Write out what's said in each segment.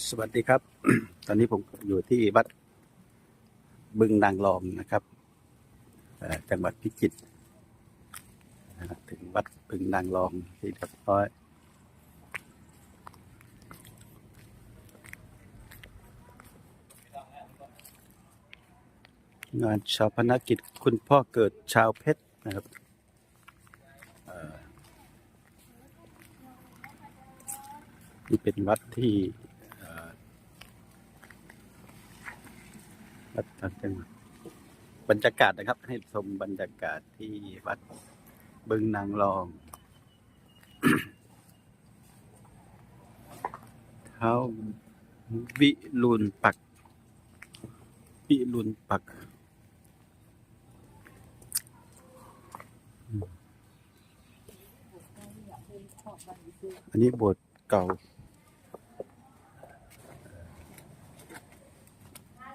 สวัสดีครับ ตอนนี้ผมอยู่ที่วัดบึงนางรองนะครับจังหวัดพิจิตรถึงวัดบึงนางรองที่เรียบร้อยงานชาวพนักกิจคุณพ่อเกิดชาวเพชรนะครับนี่เป็นวัดที่เอ่อ วัดทางจังหวัดบรรยากาศนะครับ ให้ชมบรรยากาศที่วัดบึงนางรอง เท้าวิรุณปัก วิรุณปัก อันนี้โบสถ์เก่า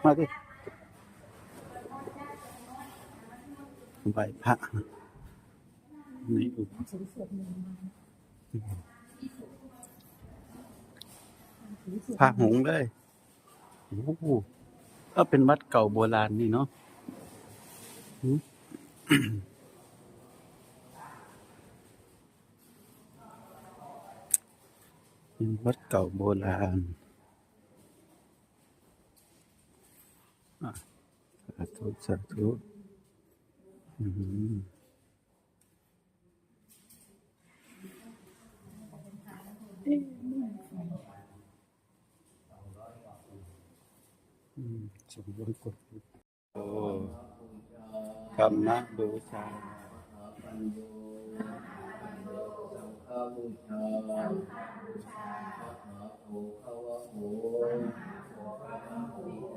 มาดิ ไหวพระนี่อุพระหงส์เลยโอ้โหก็เป็นวัดเก่าโบราณนี่เนาะเป็นวัดเก่าโบราณสาธุสาธุ สมบูรณ์กดโอ้ธรรมะบูชาอั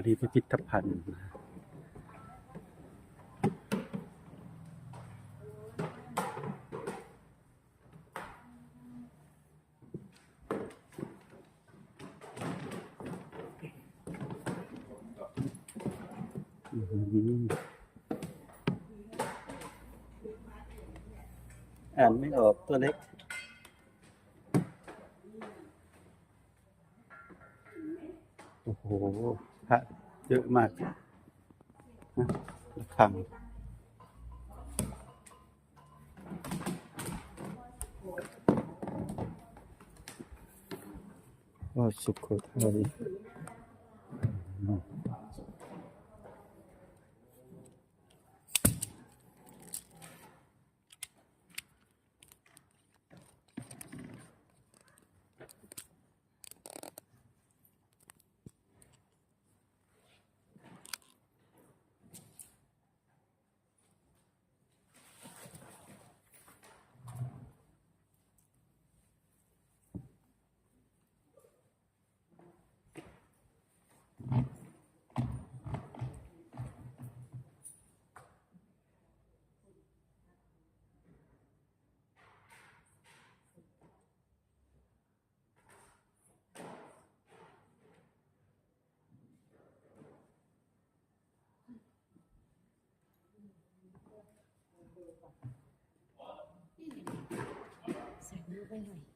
นนี้พิพิธภัณฑ์อื้อหืออ่านไม่ออกตัวเล็กโอ้โห พระเยอะมากนะระฆังว่าสุโขทัย Sai do aí.